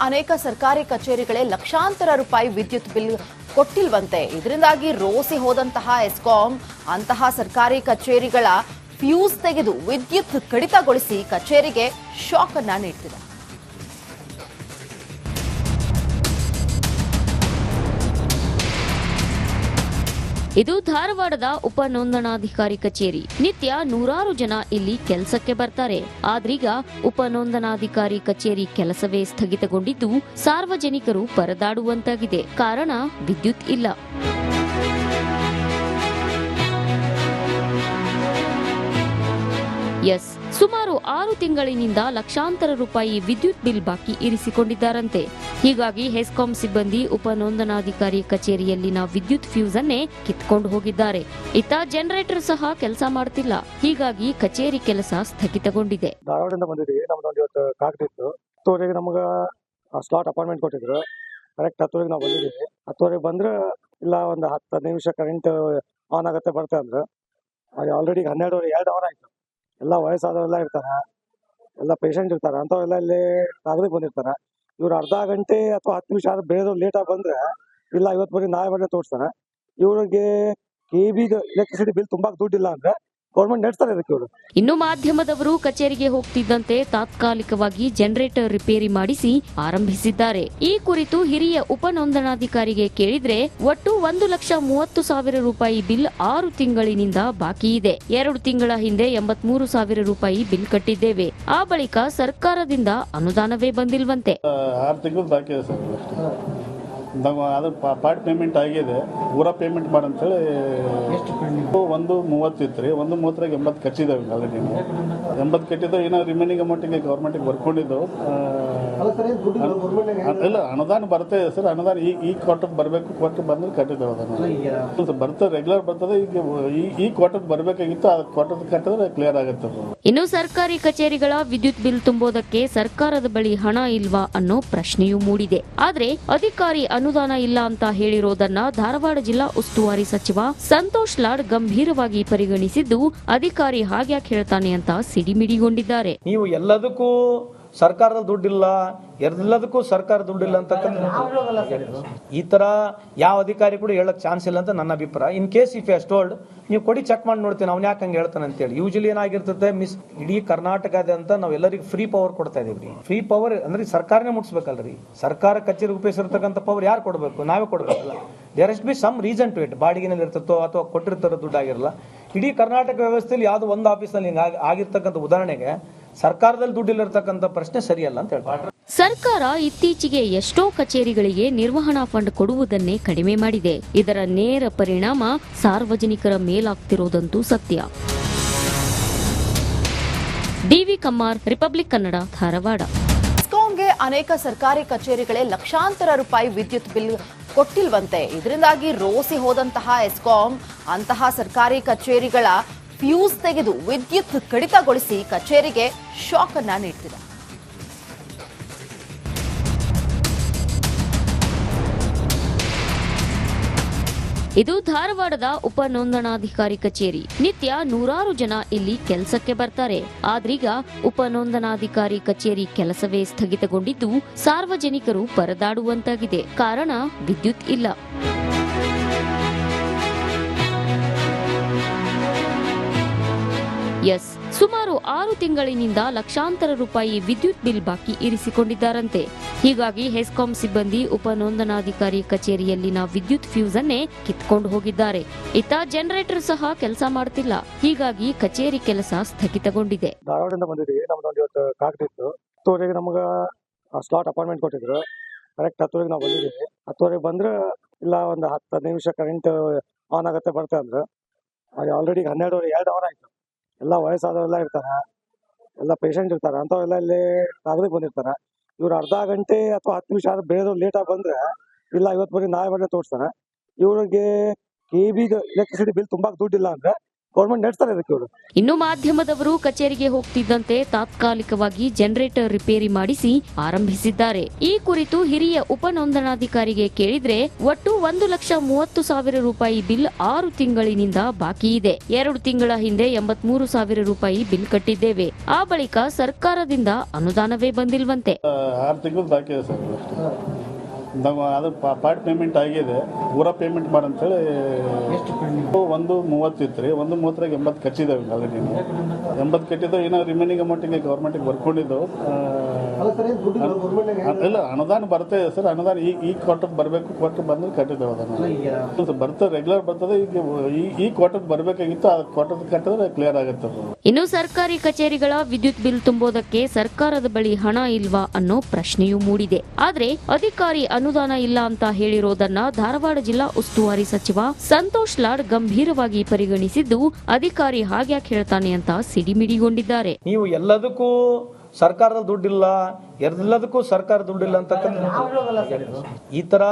ಅನೇಕ ಸರ್ಕಾರಿ ಕಚೇರಿಗಳೇ ಲಕ್ಷಾಂತರ ರೂಪಾಯಿ ವಿದ್ಯುತ್ ಬಿಲ್ ಕೊಟ್ಟಿಲ್ವಂತೆ. ಇದರಿಂದಾಗಿ ರೋಸಿ ಹೋದಂತಹ ಎಸ್ಕಾಂ ಅಂತಹ ಸರ್ಕಾರಿ ಕಚೇರಿಗಳ ಫ್ಯೂಸ್ ತೆಗೆದು ವಿದ್ಯುತ್ ಕಡಿತಗೊಳಿಸಿ ಕಚೇರಿಗೆ ಶಾಕ್ ಅನ್ನ ನೀಡ್ತಿದೆ. ಇದು ಧಾರವಾಡದ ಉಪ ನೋಂದಣಾಧಿಕಾರಿ ಕಚೇರಿ. ನಿತ್ಯ ನೂರಾರು ಜನ ಇಲ್ಲಿ ಕೆಲಸಕ್ಕೆ ಬರ್ತಾರೆ. ಆದ್ರೀಗ ಉಪ ನೋಂದಣಾಧಿಕಾರಿ ಕಚೇರಿ ಕೆಲಸವೇ ಸ್ಥಗಿತಗೊಂಡಿದ್ದು ಸಾರ್ವಜನಿಕರು ಪರದಾಡುವಂತಾಗಿದೆ. ಕಾರಣ ವಿದ್ಯುತ್ ಇಲ್ಲ. ಎಸ್. ಸುಮಾರು ಆರು ತಿಂಗಳಿನಿಂದ ಲಕ್ಷಾಂತರ ರೂಪಾಯಿ ವಿದ್ಯುತ್ ಬಿಲ್ ಬಾಕಿ ಇರಿಸಿಕೊಂಡಿದ್ದಾರಂತೆ. ಹೀಗಾಗಿ ಹೆಸ್ಕಾಂ ಸಿಬ್ಬಂದಿ, ಉಪ ನೋಂದಣಾಧಿಕಾರಿ ಕಚೇರಿಯಲ್ಲಿನ ವಿದ್ಯುತ್ ಫ್ಯೂಸ್ ಅನ್ನೇ ಕಿತ್ಕೊಂಡು ಹೋಗಿದ್ದಾರೆ. ಇತ್ತ ಜನರೇಟರ್ ಸಹ ಕೆಲಸ ಮಾಡ್ತಿಲ್ಲ. ಹೀಗಾಗಿ ಕಚೇರಿ ಕೆಲಸ ಸ್ಥಗಿತಗೊಂಡಿದೆ. ಧಾರವಾಡದಿಂದ ಬಂದಿದ್ದೀವಿ. ನಮ್ದು ಇವತ್ತು ಕಾಗ್ದಿತ್ತು ಹತ್ತುವರೆಗೆ ನಮ್ಗೆ ಸ್ಲಾಟ್ ಅಪಾಯಿಂಟ್ಮೆಂಟ್ ಕೊಟ್ಟಿದ್ರು. ಕರೆಕ್ಟ್ ಹತ್ತುವರೆಗೆ ನಾವು ಬಂದಿದ್ದೀವಿ. ಹತ್ತುವರೆಗೆ ಬಂದ್ರೆ ಇಲ್ಲ, ಒಂದು ಹತ್ತು ನಿಮಿಷ ಕರೆಂಟ್ ಆನ್ ಆಗುತ್ತೆ, ಬರುತ್ತೆ ಅಂದ್ರೆ. ಆಲ್ರೆಡಿ ಹನ್ನೆರಡುವರೆ ಎರಡು ಅವರ್ ಆಯ್ತು. ಎಲ್ಲ ವಯಸ್ಸಾದವರೆಲ್ಲ ಇರ್ತಾರೆ? ಎಲ್ಲ ಪೇಷಂಟ್ ಇರ್ತಾರೆ? ಅಂಥವೆಲ್ಲ ಇಲ್ಲಿ ನಾಗರಿಕ ಬಂದಿರ್ತಾರೆ? ಇವ್ರು ಅರ್ಧ ಗಂಟೆ ಅಥವಾ ಹತ್ತು ನಿಮಿಷ ಆದ್ರೆ ಬೇರೆದವ್ರು ಲೇಟಾಗಿ ಬಂದ್ರೆ, ಇಲ್ಲ ಇವತ್ತು ಬರೀ ನಾಳೆ ಬಂದ್ರೆ ತೋರಿಸ್ತಾರೆ. ಇವ್ರಿಗೆ ಕೆ ಬಿದು ಎಲೆಕ್ಟ್ರಿಸಿಟಿ ಬಿಲ್ ತುಂಬಾ ದುಡ್ಡಿಲ್ಲ ಅಂದ್ರೆ ಗೌರ್ಮೆಂಟ್ ನಡೆಸ್ತಾರೆ ಇದಕ್ಕೆ ಇವರು. ಇನ್ನು ಮಾಧ್ಯಮದವರು ಕಚೇರಿಗೆ ಹೋಗ್ತಿದ್ದಂತೆ ತಾತ್ಕಾಲಿಕವಾಗಿ ಜನರೇಟರ್ ರಿಪೇರಿ ಮಾಡಿಸಿ ಆರಂಭಿಸಿದ್ದಾರೆ. ಈ ಕುರಿತು ಹಿರಿಯ ಉಪ ನೋಂದಣಾಧಿಕಾರಿಗೆ ಕೇಳಿದ್ರೆ ಒಟ್ಟು ಒಂದು ಲಕ್ಷ ಮೂವತ್ತು ಸಾವಿರ ರೂಪಾಯಿ ಬಿಲ್ ಆರು ತಿಂಗಳಿನಿಂದ ಬಾಕಿ ಇದೆ. ಎರಡು ತಿಂಗಳ ಹಿಂದೆ ಎಂಬತ್ಮೂರು ಸಾವಿರ ರೂಪಾಯಿ ಬಿಲ್ ಕಟ್ಟಿದ್ದೇವೆ. ಆ ಬಳಿಕ ಸರ್ಕಾರದಿಂದ ಅನುದಾನವೇ ಬಂದಿಲ್ವಂತೆ. ಆರು ತಿಂಗಳು ಬಾಕಿ ಇದೆ ಸರ್ ಅಷ್ಟೇ. ನಾವು ಅದು ಪಾರ್ಟ್ ಪೇಮೆಂಟ್ ಆಗಿದೆ. ಪೂರಾ ಪೇಮೆಂಟ್ ಮಾಡಂತೇಳಿ ಒಂದು ಮೂವತ್ತಿತ್ತು ರೀ. ಒಂದು ಮೂವತ್ತರಾಗ ಎಂಬತ್ತು ಕಟ್ಟಿದ್ದೇವೆ ಆಲ್ರೆಡಿ ಎಂಬತ್ತು ಕಟ್ಟಿದ್ದು ಏನೋ ರಿಮೈನಿಂಗ್ ಅಮೌಂಟಿಗೆ ಗೌರ್ಮೆಂಟಿಗೆ ಬರ್ಕೊಂಡಿದ್ದು ಇಲ್ಲ ಅನುದಾನ ಬರ್ತಾ ಇದೆ ಸರ್. ಅನುದಾನ ಈ ಈ ಕ್ವಾರ್ಟರ್ ಬರಬೇಕು ಕ್ವಾರ್ಟರ್ ಬಂದ್ರೆ ಕಟ್ಟಿದ್ದೇವೆ ಅದನ್ನು. ಬರ್ತದೆ ರೆಗ್ಯುಲರ್ ಬರ್ತದೆ. ಈಗ ಈ ಈ ಕ್ವಾರ್ಟರ್ ಬರಬೇಕಾಗಿತ್ತು ಆ ಕ್ವಾರ್ಟರ್ ಕಟ್ಟಿದ್ರೆ ಕ್ಲಿಯರ್ ಆಗುತ್ತೆ ಇನ್ನು ಸರ್ಕಾರಿ ಕಚೇರಿಗಳ ವಿದ್ಯುತ್ ಬಿಲ್ ತುಂಬೋದಕ್ಕೆ ಸರ್ಕಾರದ ಬಳಿ ಹಣ ಇಲ್ವಾ ಅನ್ನೋ ಪ್ರಶ್ನೆಯೂ ಮೂಡಿದೆ. ಆದ್ರೆ ಅಧಿಕಾರಿ ಅನುದಾನ ಇಲ್ಲ ಅಂತ ಹೇಳಿರೋದನ್ನ ಧಾರವಾಡ ಜಿಲ್ಲಾ ಉಸ್ತುವಾರಿ ಸಚಿವ ಸಂತೋಷ್ ಲಾಡ್ ಗಂಭೀರವಾಗಿ ಪರಿಗಣಿಸಿದ್ದು, ಅಧಿಕಾರಿ ಹಾಗ್ಯಾಕ್ ಹೇಳ್ತಾನೆ ಅಂತ ಸಿಡಿಮಿಡಿಗೊಂಡಿದ್ದಾರೆ. ನೀವು ಎಲ್ಲದಕ್ಕೂ ಸರ್ಕಾರದ ದುಡ್ಡಿಲ್ಲ ಎಲ್ಲದಕ್ಕೂ ಸರ್ಕಾರ ದುಡ್ಡಿಲ್ಲ ಅಂತಕ್ಕಂಥ ಈ ತರ ಯಾವ ಅಧಿಕಾರಿ ಕೂಡ ಹೇಳಕ್ ಚಾನ್ಸ್ ಇಲ್ಲ ಅಂತ ನನ್ನ ಅಭಿಪ್ರಾಯ. In case if is told ನೀವು ಕೊಡಿ ಚೆಕ್ ಮಾಡಿ ನೋಡ್ತೀನಿ ಅವ್ನು ಯಾಕೆ ಹಂಗೆ ಹೇಳ್ತಾನೆ ಅಂತೇಳಿ. ಯೂಶಲಿ ಏನಾಗಿರ್ತದೆ ಮಿಸ್ ಇಡೀ ಕರ್ನಾಟಕದಂತ ನಾವು ಎಲ್ಲರಿಗೂ ಫ್ರೀ ಪವರ್ ಕೊಡ್ತಾ ಇದೀವಿ ಫ್ರೀ ಪವರ್ ಅಂದ್ರೆ ಸರ್ಕಾರನೇ ಮುಟ್ಸ್ಬೇಕಲ್ರಿ. ಸರ್ಕಾರ ಕಚೇರಿ ಉಪಯೋಗಿಸಿರ್ತಕ್ಕಂಥ ಪವರ್ ಯಾರು ಕೊಡಬೇಕು? ನಾವೇ ಕೊಡಬೇಕಲ್ಲ there is be some reason to it ಬಾಡಿಗೆನಲ್ಲಿ ಇರ್ತೋ ಅಥವಾ ಕೊಟ್ಟಿರ್ತಾರೋ ದುಡ್ಡು ಆಗಿರಲ್ಲ. ಇಡೀ ಕರ್ನಾಟಕ ವ್ಯವಸ್ಥೆಯಲ್ಲಿ ಯಾವುದೋ ಒಂದು ಆಫೀಸ್ನಲ್ಲಿ ಹಿಂಗೆ ಆಗಿ- ಆಗಿರ್ತಕ್ಕಂಥ ಉದಾಹರಣೆಗೆ ಸರ್ಕಾರದಲ್ಲಿ ದುಡ್ಡಿಲ್ಲಿರ್ತಕ್ಕಂಥ ಪ್ರಶ್ನೆ ಸರಿಯಲ್ಲ ಅಂತ ಹೇಳ್ತಾರೆ. ಸರ್ಕಾರ ಇತ್ತೀಚೆಗೆ ಎಷ್ಟೋ ಕಚೇರಿಗಳಿಗೆ ನಿರ್ವಹಣಾ ಫಂಡ್ ಕೊಡುವುದನ್ನೇ ಕಡಿಮೆ ಮಾಡಿದೆ. ಇದರ ನೇರ ಪರಿಣಾಮ ಸಾರ್ವಜನಿಕರ ಮೇಲಾಗ್ತಿರೋದಂತೂ ಸತ್ಯ. D V Kammar republic Kannada Dharwad. ಎಸ್ಕಾಂಗೆ ಅನೇಕ ಸರ್ಕಾರಿ ಕಚೇರಿಗಳೇ ಲಕ್ಷಾಂತರ ರೂಪಾಯಿ ವಿದ್ಯುತ್ ಬಿಲ್ ಕೊಟ್ಟಿಲ್ವಂತೆ. ಇದರಿಂದಾಗಿ ರೋಸಿ ಹೋದಂತಹ ಎಸ್ಕಾಂ ಅಂತಹ ಸರ್ಕಾರಿ ಕಚೇರಿಗಳ ಫ್ಯೂಸ್ ತೆಗೆದು ವಿದ್ಯುತ್ ಕಡಿತಗೊಳಿಸಿ ಕಚೇರಿಗೆ ಶಾಕ್ ಅನ್ನ ನೀಡ್ತಿದೆ. ಇದು ಧಾರವಾಡದ ಉಪ ನೋಂದಣಾಧಿಕಾರಿ ಕಚೇರಿ. ನಿತ್ಯ ನೂರಾರು ಜನ ಇಲ್ಲಿ ಕೆಲಸಕ್ಕೆ ಬರ್ತಾರೆ. ಆದ್ರೀಗ ಉಪ ನೋಂದಣಾಧಿಕಾರಿ ಕಚೇರಿ ಕೆಲಸವೇ ಸ್ಥಗಿತಗೊಂಡಿದ್ದು ಸಾರ್ವಜನಿಕರು ಪರದಾಡುವಂತಾಗಿದೆ. ಕಾರಣ ವಿದ್ಯುತ್ ಇಲ್ಲ. ಎಸ್. ಸುಮಾರು ಆರು ತಿಂಗಳಿನಿಂದ ಲಕ್ಷಾಂತರ ರೂಪಾಯಿ ವಿದ್ಯುತ್ ಬಿಲ್ ಬಾಕಿ ಇರಿಸಿಕೊಂಡಿದ್ದಾರಂತೆ. ಹೀಗಾಗಿ ಹೆಸ್ಕಾಂ ಸಿಬ್ಬಂದಿ, ಉಪ ನೋಂದಣಾಧಿಕಾರಿ ಕಚೇರಿಯಲ್ಲಿನ ವಿದ್ಯುತ್ ಫ್ಯೂಸ್ ಅನ್ನೇ ಕಿತ್ಕೊಂಡು ಹೋಗಿದ್ದಾರೆ. ಇತ್ತ ಜನರೇಟರ್ ಸಹ ಕೆಲಸ ಮಾಡುತ್ತಿಲ್ಲ ಹೀಗಾಗಿ ಕಚೇರಿ ಕೆಲಸ ಸ್ಥಗಿತಗೊಂಡಿದೆ. ಧಾರವಾಡದಿಂದ ಬಂದಿದ್ದೀವಿ. ನಮ್ದು ಒಂದು ಇವತ್ತು ಸ್ಲಾಟ್ ಅಪಾಯಿಂಟ್ಮೆಂಟ್ ಕೊಟ್ಟಿದ್ರು. ಕರೆಕ್ಟ್ ಹತ್ತುವರೆಗೆ ನಾವು ಬಂದಿದ್ದೀವಿ. ಹತ್ತುವರೆಗೆ ಬಂದ್ರೆ ಇಲ್ಲ, ಒಂದು ಹತ್ತು ನಿಮಿಷ ಕರೆಂಟ್ ಆನ್ ಆಗುತ್ತೆ ಬರುತ್ತೆ ಅಂದ್ರೆ. ಆಲ್ರೆಡಿ ಹನ್ನೆರಡುವರೆ, ಎರಡು ಅವರ್ ಆಯ್ತು. ಎಲ್ಲ ವಯಸ್ಸಾದವರೆಲ್ಲ ಇರ್ತಾರೆ, ಎಲ್ಲ ಪೇಷಂಟ್ ಇರ್ತಾರೆ ಅಂಥವೆಲ್ಲ ಇಲ್ಲಿ ಕಾಗದಕ್ಕೆ ಬಂದಿರ್ತಾರೆ. ಇವ್ರು ಅರ್ಧ ಗಂಟೆ ಅಥವಾ ಹತ್ತು ನಿಮಿಷ ಆದ್ರೆ ಬೇರೆ ಲೇಟಾಗಿ ಬಂದ್ರೆ, ಇಲ್ಲ ಇವತ್ತು ಬರೀ ನಾಳೆ ಬಂದ್ರೆ ತೋರಿಸ್ತಾರೆ. ಇವ್ರಿಗೆ ಕೆ ಬಿದು ಎಲೆಕ್ಟ್ರಿಸಿಟಿ ಬಿಲ್ ತುಂಬಾ ದುಡ್ಡಿಲ್ಲ ಅಂದ್ರೆ ಗೌರ್ಮೆಂಟ್ ನಡೆಸ್ತಾರೆ ಇದಕ್ಕೆ ಇವರು. ಇನ್ನು ಮಾಧ್ಯಮದವರು ಕಚೇರಿಗೆ ಹೋಗ್ತಿದ್ದಂತೆ ತಾತ್ಕಾಲಿಕವಾಗಿ ಜನರೇಟರ್ ರಿಪೇರಿ ಮಾಡಿಸಿ ಆರಂಭಿಸಿದ್ದಾರೆ. ಈ ಕುರಿತು ಹಿರಿಯ ಉಪನೋಂದಣಾಧಿಕಾರಿಗೆ ಕೇಳಿದ್ರೆ ಒಟ್ಟು ಒಂದು ಲಕ್ಷ ಮೂವತ್ತು ಸಾವಿರ ರೂಪಾಯಿ ಬಿಲ್ ಆರು ತಿಂಗಳಿನಿಂದ ಬಾಕಿ ಇದೆ. ಎರಡು ತಿಂಗಳ ಹಿಂದೆ ಎಂಬತ್ಮೂರು ಸಾವಿರ ರೂಪಾಯಿ ಬಿಲ್ ಕಟ್ಟಿದ್ದೇವೆ. ಆ ಬಳಿಕ ಸರ್ಕಾರದಿಂದ ಅನುದಾನವೇ ಬಂದಿಲ್ವಂತೆ. ಆರು ತಿಂಗಳು ಬಾಕಿ ಇದೆ ಸರ್. ನಾವು ಅದು ಪಾರ್ಟ್ ಪೇಮೆಂಟ್ ಆಗಿದೆ. ಪೂರ ಪೇಮೆಂಟ್ ಮಾಡಂತೇಳಿ ಒಂದು ಮೂವತ್ತಿತ್ತು ರೀ. ಒಂದು ಮೂವತ್ತರಾಗ ಎಂಬತ್ತು ಕಟ್ಟಿದ್ದೇವೆ ಆಲ್ರೆಡಿ ಎಂಬತ್ತು ಕಟ್ಟಿದ್ದು ಏನೋ ರಿಮೈನಿಂಗ್ ಅಮೌಂಟಿಗೆ ಗೌರ್ಮೆಂಟಿಗೆ ಬರ್ಕೊಂಡಿದ್ದು ಇಲ್ಲ ಅನುದಾನ ಬರ್ತಾ ಇದೆ ಸರ್. ಅನುದಾನ ಈ ಈ ಕ್ವಾರ್ಟರ್ ಬರಬೇಕು ಕ್ವಾರ್ಟರ್ ಬಂದ್ರೆ ಕಟ್ಟಿದ್ದೇವೆ ಅದನ್ನು. ಬರ್ತದೆ ರೆಗ್ಯುಲರ್ ಬರ್ತದೆ. ಈಗ ಈ ಈ ಕ್ವಾರ್ಟರ್ ಬರಬೇಕಾಗಿತ್ತು ಆ ಕ್ವಾರ್ಟರ್ ಕಟ್ಟಿದ್ರೆ ಕ್ಲಿಯರ್ ಆಗುತ್ತೆ ಇನ್ನು ಸರ್ಕಾರಿ ಕಚೇರಿಗಳ ವಿದ್ಯುತ್ ಬಿಲ್ ತುಂಬೋದಕ್ಕೆ ಸರ್ಕಾರದ ಬಳಿ ಹಣ ಇಲ್ವಾ ಅನ್ನೋ ಪ್ರಶ್ನೆಯೂ ಮೂಡಿದೆ. ಆದ್ರೆ ಅಧಿಕಾರಿ ಅನುದಾನ ಇಲ್ಲ ಅಂತ ಹೇಳಿರೋದನ್ನ ಧಾರವಾಡ ಜಿಲ್ಲಾ ಉಸ್ತುವಾರಿ ಸಚಿವ ಸಂತೋಷ್ ಲಾಡ್ ಗಂಭೀರವಾಗಿ ಪರಿಗಣಿಸಿದ್ದು, ಅಧಿಕಾರಿ ಹಾಗ್ಯಾಕ್ ಹೇಳ್ತಾನೆ ಅಂತ ಸಿಡಿಮಿಡಿಗೊಂಡಿದ್ದಾರೆ. ನೀವು ಎಲ್ಲದಕ್ಕೂ ಸರ್ಕಾರದ ದುಡ್ಡಿಲ್ಲ ಎಲ್ಲದಕ್ಕೂ ಸರ್ಕಾರ ದುಡ್ಡಿಲ್ಲ ಅಂತಕ್ಕಂಥ ಈ ತರ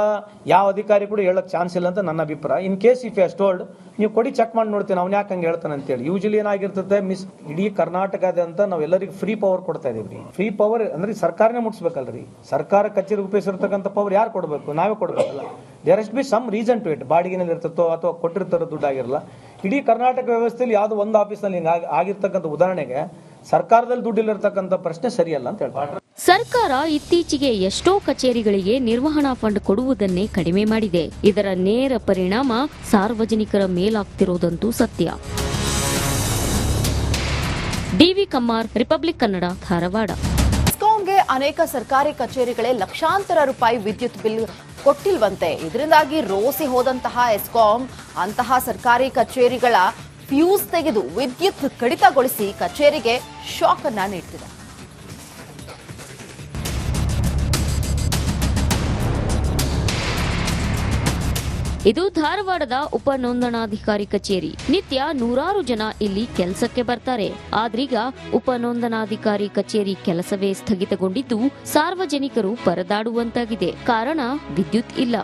ಯಾವ ಅಧಿಕಾರಿ ಕೂಡ ಹೇಳಕ್ ಚಾನ್ಸ್ ಇಲ್ಲ ಅಂತ ನನ್ನ ಅಭಿಪ್ರಾಯ. In case if is told ನೀವು ಕೊಡಿ ಚೆಕ್ ಮಾಡಿ ನೋಡ್ತೀನಿ ಅವ್ನು ಯಾಕೆ ಹಂಗೆ ಹೇಳ್ತಾನೆ ಅಂತೇಳಿ. ಯೂಶಲಿ ಏನಾಗಿರ್ತದೆ ಮಿಸ್ ಇಡೀ ಕರ್ನಾಟಕದ ನಾವು ಎಲ್ಲರಿಗೂ ಫ್ರೀ ಪವರ್ ಕೊಡ್ತಾ ಇದೀವಿ. ಫ್ರೀ ಪವರ್ ಅಂದ್ರೆ ಸರ್ಕಾರನೇ ಮುಟ್ಸ್ಬೇಕಲ್ರಿ. ಸರ್ಕಾರ ಕಚೇರಿ ಉಪಯೋಗಿಸಿರ್ತಕ್ಕಂಥ ಪವರ್ ಯಾರು ಕೊಡಬೇಕು? ನಾವೇ ಕೊಡಬೇಕಲ್ಲ. There is be some reason to it ಬಾಡಿಗೆನಲ್ಲಿ ಇರ್ತೋ ಅಥವಾ ಕೊಟ್ಟಿರ್ತಾರೋ ದುಡ್ಡು ಆಗಿರಲ್ಲ. ಇಡೀ ಕರ್ನಾಟಕ ವ್ಯವಸ್ಥೆಯಲ್ಲಿ ಯಾವುದೋ ಒಂದು ಆಫೀಸ್ನಲ್ಲಿ ಹಿಂಗೆ ಆಗಿ- ಆಗಿರ್ತಕ್ಕಂಥ ಉದಾಹರಣೆಗೆ ಸರ್ಕಾರದಲ್ಲಿ ದುಡ್ಡಿಲ್ಲಿರ್ತಕ್ಕಂಥ ಪ್ರಶ್ನೆ ಸರಿಯಲ್ಲ ಅಂತ ಹೇಳ್ತಾರೆ. ಸರ್ಕಾರ ಇತ್ತೀಚೆಗೆ ಎಷ್ಟೋ ಕಚೇರಿಗಳಿಗೆ ನಿರ್ವಹಣಾ ಫಂಡ್ ಕೊಡುವುದನ್ನೇ ಕಡಿಮೆ ಮಾಡಿದೆ. ಇದರ ನೇರ ಪರಿಣಾಮ ಸಾರ್ವಜನಿಕರ ಮೇಲಾಗ್ತಿರೋದಂತೂ ಸತ್ಯ. D V Kammar republic Kannada Dharwad. ಎಸ್ಕಾಂಗೆ ಅನೇಕ ಸರ್ಕಾರಿ ಕಚೇರಿಗಳೇ ಲಕ್ಷಾಂತರ ರೂಪಾಯಿ ವಿದ್ಯುತ್ ಬಿಲ್ ಕೊಟ್ಟಿಲ್ವಂತೆ. ಇದರಿಂದಾಗಿ ರೋಸಿ ಹೋದಂತಹ ಎಸ್ಕಾಂ ಅಂತಹ ಸರ್ಕಾರಿ ಕಚೇರಿಗಳ ಫ್ಯೂಸ್ ತೆಗೆದು ವಿದ್ಯುತ್ ಕಡಿತಗೊಳಿಸಿ ಕಚೇರಿಗೆ ಶಾಕ್ ಅನ್ನ ನೀಡ್ತಿದೆ. ಇದು ಧಾರವಾಡದ ಉಪ ನೋಂದಣಾಧಿಕಾರಿ ಕಚೇರಿ. ನಿತ್ಯ ನೂರಾರು ಜನ ಇಲ್ಲಿ ಕೆಲಸಕ್ಕೆ ಬರ್ತಾರೆ. ಆದ್ರೀಗ ಉಪ ನೋಂದಣಾಧಿಕಾರಿ ಕಚೇರಿ ಕೆಲಸವೇ ಸ್ಥಗಿತಗೊಂಡಿದ್ದು ಸಾರ್ವಜನಿಕರು ಪರದಾಡುವಂತಾಗಿದೆ. ಕಾರಣ ವಿದ್ಯುತ್ ಇಲ್ಲ.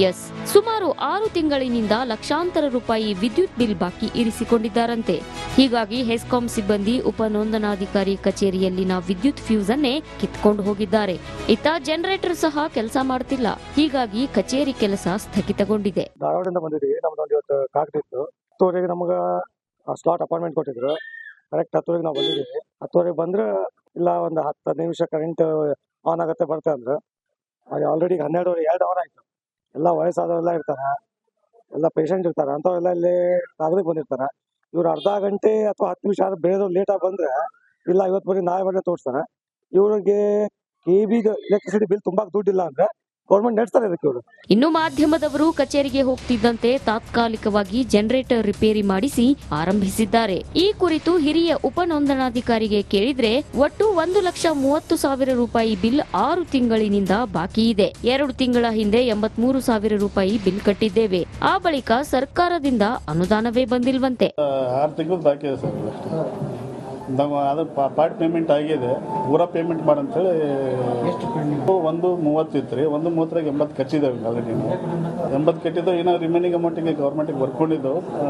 ಎಸ್. ಸುಮಾರು ಆರು ತಿಂಗಳಿನಿಂದ ಲಕ್ಷಾಂತರ ರೂಪಾಯಿ ವಿದ್ಯುತ್ ಬಿಲ್ ಬಾಕಿ ಇರಿಸಿಕೊಂಡಿದ್ದಾರಂತೆ. ಹೀಗಾಗಿ ಹೆಸ್ಕಾಂ ಸಿಬ್ಬಂದಿ, ಉಪ ನೋಂದಣಾಧಿಕಾರಿ ಕಚೇರಿಯಲ್ಲಿನ ವಿದ್ಯುತ್ ಫ್ಯೂಸ್ ಅನ್ನೇ ಕಿತ್ಕೊಂಡು ಹೋಗಿದ್ದಾರೆ. ಇತ್ತ ಜನರೇಟರ್ ಸಹ ಕೆಲಸ ಮಾಡ್ತಿಲ್ಲ. ಹೀಗಾಗಿ ಕಚೇರಿ ಕೆಲಸ ಸ್ಥಗಿತಗೊಂಡಿದೆ. ಬಂದಿದ್ದೀವಿ. ನಮ್ದೊಂದು ಇವತ್ತು ಕಾಗ್ದಿತ್ತು ಹತ್ತುವರೆಗೆ ನಮ್ಗೆ ಸ್ಲಾಟ್ ಅಪಾಯಿಂಟ್ಮೆಂಟ್ ಕೊಟ್ಟಿದ್ರು. ಕರೆಕ್ಟ್ ಹತ್ತುವರೆಗೆ ನಾವು ಬಂದಿದ್ದೀವಿ. ಹತ್ತುವರೆಗೆ ಬಂದ್ರೆ ಇಲ್ಲ, ಒಂದು ಹತ್ತು ನಿಮಿಷ ಕರೆಂಟ್ ಆನ್ ಆಗುತ್ತೆ ಬರುತ್ತೆ ಅಂದ್ರೆ. ಆಲ್ರೆಡಿ ಹನ್ನೆರಡುವರೆ ಎರಡು ಅವರ್ ಆಯ್ತು. ಎಲ್ಲ ವಯಸ್ಸಾದವರೆಲ್ಲ ಇರ್ತಾರೆ, ಎಲ್ಲ ಪೇಷಂಟ್ ಇರ್ತಾರೆ ಅಂಥವೆಲ್ಲ ಇಲ್ಲಿ ನಾಗರಿಕ ಬಂದಿರ್ತಾರೆ. ಇವ್ರು ಅರ್ಧ ಗಂಟೆ ಅಥವಾ ಹತ್ತು ನಿಮಿಷ ಆದ್ರೆ ಬೇರೆ ಲೇಟಾಗಿ ಬಂದ್ರೆ, ಇಲ್ಲ ಇವತ್ತು ಬರೀ ನಾಳೆ ಬಂದ್ರೆ ತೋರಿಸ್ತಾರೆ. ಇವ್ರಿಗೆ ಕೆ ಬಿದು ಎಲೆಕ್ಟ್ರಿಸಿಟಿ ಬಿಲ್ ತುಂಬಾ ದುಡ್ಡಿಲ್ಲ ಅಂದ್ರೆ ಗೌರ್ಮೆಂಟ್ ನಡೆಸ್ತಾರೆ ಇದಕ್ಕೆ ಇವರು. ಇನ್ನು ಮಾಧ್ಯಮದವರು ಕಚೇರಿಗೆ ಹೋಗ್ತಿದ್ದಂತೆ ತಾತ್ಕಾಲಿಕವಾಗಿ ಜನರೇಟರ್ ರಿಪೇರಿ ಮಾಡಿಸಿ ಆರಂಭಿಸಿದ್ದಾರೆ. ಈ ಕುರಿತು ಹಿರಿಯ ಉಪನೋಂದಣಾಧಿಕಾರಿಗೆ ಕೇಳಿದ್ರೆ ಒಟ್ಟು ಒಂದು ಲಕ್ಷ ಮೂವತ್ತು ಸಾವಿರ ರೂಪಾಯಿ ಬಿಲ್ ಆರು ತಿಂಗಳಿನಿಂದ ಬಾಕಿ ಇದೆ. ಎರಡು ತಿಂಗಳ ಹಿಂದೆ ಎಂಬತ್ಮೂರು ಸಾವಿರ ರೂಪಾಯಿ ಬಿಲ್ ಕಟ್ಟಿದ್ದೇವೆ. ಆ ಬಳಿಕ ಸರ್ಕಾರದಿಂದ ಅನುದಾನವೇ ಬಂದಿಲ್ವಂತೆ. ಆರು ತಿಂಗಳು ಬಾಕಿ ಇದೆ ಸರ್. ನಾವು ಅದು ಪಾರ್ಟ್ ಪೇಮೆಂಟ್ ಆಗಿದೆ. ಪೂರ ಪೇಮೆಂಟ್ ಮಾಡಂತೇಳಿ ಒಂದು ಮೂವತ್ತಿತ್ತು ರೀ. ಒಂದು ಮೂವತ್ತರಾಗ ಎಂಬತ್ತು ಕಟ್ಟಿದ್ದೇವೆ ಆಲ್ರೆಡಿ ಎಂಬತ್ತು ಕಟ್ಟಿದ್ದು ಏನೋ ರಿಮೈನಿಂಗ್ ಅಮೌಂಟಿಗೆ ಗೌರ್ಮೆಂಟಿಗೆ ಬರ್ಕೊಂಡಿದ್ದು. ಆ,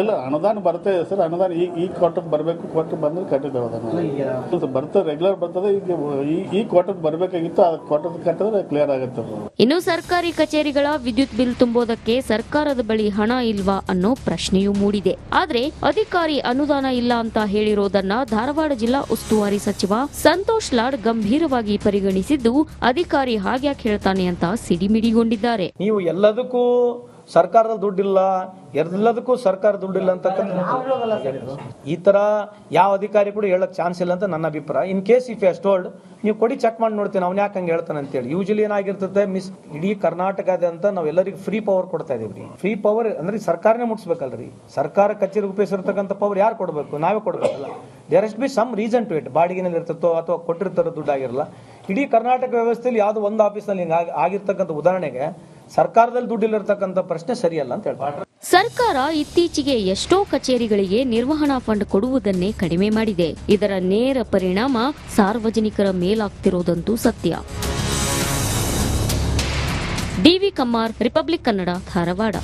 ಇಲ್ಲ ಅನುದಾನ ಬರ್ತಾ ಇದೆ ಸರ್. ಅನುದಾನ ಈ ಈ ಕ್ವಾರ್ಟರ್ ಬರಬೇಕು ಕ್ವಾರ್ಟರ್ ಬಂದ್ರೆ ಕಟ್ಟಿದ್ದೇವೆ ಅದನ್ನು. ಬರ್ತದೆ ರೆಗ್ಯುಲರ್ ಬರ್ತದೆ. ಈಗ ಈ ಈ ಕ್ವಾರ್ಟರ್ ಬರಬೇಕಾಗಿತ್ತು ಆ ಕ್ವಾರ್ಟರ್ ಕಟ್ಟಿದ್ರೆ ಕ್ಲಿಯರ್ ಆಗುತ್ತೆ ಇನ್ನು ಸರ್ಕಾರಿ ಕಚೇರಿಗಳ ವಿದ್ಯುತ್ ಬಿಲ್ ತುಂಬೋದಕ್ಕೆ ಸರ್ಕಾರದ ಬಳಿ ಹಣ ಇಲ್ವಾ ಅನ್ನೋ ಪ್ರಶ್ನೆಯೂ ಮೂಡಿದೆ. ಆದ್ರೆ ಅಧಿಕಾರಿ ಅನುದಾನ ಇಲ್ಲ ಅಂತ ಹೇಳಿರೋದನ್ನ ಧಾರವಾಡ ಜಿಲ್ಲಾ ಉಸ್ತುವಾರಿ ಸಚಿವ ಸಂತೋಷ್ ಲಾಡ್ ಗಂಭೀರವಾಗಿ ಪರಿಗಣಿಸಿದ್ದು, ಅಧಿಕಾರಿ ಹಾಗ್ಯಾಕ್ ಹೇಳ್ತಾನೆ ಅಂತ ಸಿಡಿಮಿಡಿಗೊಂಡಿದ್ದಾರೆ. ನೀವು ಎಲ್ಲದಕ್ಕೂ ಸರ್ಕಾರದ ದುಡ್ಡಿಲ್ಲ ಎಲ್ಲದಕ್ಕೂ ಸರ್ಕಾರ ದುಡ್ಡಿಲ್ಲ ಅಂತಕ್ಕಂಥ ಈ ತರ ಯಾವ ಅಧಿಕಾರಿ ಕೂಡ ಹೇಳಕ್ ಚಾನ್ಸ್ ಇಲ್ಲ ಅಂತ ನನ್ನ ಅಭಿಪ್ರಾಯ. In case if is told ನೀವು ಕೊಡಿ ಚೆಕ್ ಮಾಡಿ ನೋಡ್ತೀನಿ ಅವ್ನು ಯಾಕೆ ಹಂಗೆ ಹೇಳ್ತಾನೆ ಅಂತೇಳಿ. ಯೂಶಲಿ ಏನಾಗಿರ್ತದೆ ಮಿಸ್ ಇಡೀ ಕರ್ನಾಟಕದ ನಾವು ಎಲ್ಲರಿಗೂ ಫ್ರೀ ಪವರ್ ಕೊಡ್ತಾ ಇದೀವಿ ಫ್ರೀ ಪವರ್ ಅಂದ್ರೆ ಸರ್ಕಾರನೇ ಮುಟ್ಸ್ಬೇಕಲ್ರಿ. ಸರ್ಕಾರ ಕಚೇರಿ ಉಪಯೋಗಿಸಿರ್ತಕ್ಕಂಥ ಪವರ್ ಯಾರು ಕೊಡಬೇಕು? ನಾವೇ ಕೊಡಬೇಕಲ್ಲ there is be some reason to it ಬಾಡಿಗೆನಲ್ಲಿ ಇರ್ತೋ ಅಥವಾ ಕೊಟ್ಟಿರ್ತಾರೋ ದುಡ್ಡು ಆಗಿರಲ್ಲ ಇಡೀ ಕರ್ನಾಟಕ ವ್ಯವಸ್ಥೆಯಲ್ಲಿ ಯಾವುದೋ ಒಂದು ಆಫೀಸ್ನಲ್ಲಿ ಹಿಂಗೆ ಆಗಿ- ಆಗಿರ್ತಕ್ಕಂಥ ಉದಾಹರಣೆಗೆ ಸರ್ಕಾರದಲ್ಲಿ ದುಡ್ಡಿಲ್ಲಿರ್ತಕ್ಕಂಥ ಪ್ರಶ್ನೆ ಸರಿಯಲ್ಲ ಅಂತ ಹೇಳ್ತಾರೆ. ಸರ್ಕಾರ ಇತ್ತೀಚೆಗೆ ಎಷ್ಟೋ ಕಚೇರಿಗಳಿಗೆ ನಿರ್ವಹಣಾ ಫಂಡ್ ಕೊಡುವುದನ್ನೇ ಕಡಿಮೆ ಮಾಡಿದೆ. ಇದರ ನೇರ ಪರಿಣಾಮ ಸಾರ್ವಜನಿಕರ ಮೇಲಾಗ್ತಿರೋದಂತೂ ಸತ್ಯ. D V Kammar republic Kannada Dharwad.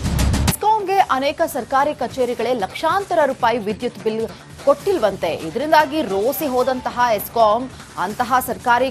ಎಸ್ಕಾಂಗೆ ಅನೇಕ ಸರ್ಕಾರಿ ಕಚೇರಿಗಳೇ ಲಕ್ಷಾಂತರ ರೂಪಾಯಿ ವಿದ್ಯುತ್ ಬಿಲ್ ಕೊಟ್ಟಿಲ್ವಂತೆ. ಇದರಿಂದಾಗಿ ರೋಸಿ ಹೋದಂತಹ ಎಸ್ಕಾಂ ಅಂತಹ ಸರ್ಕಾರಿ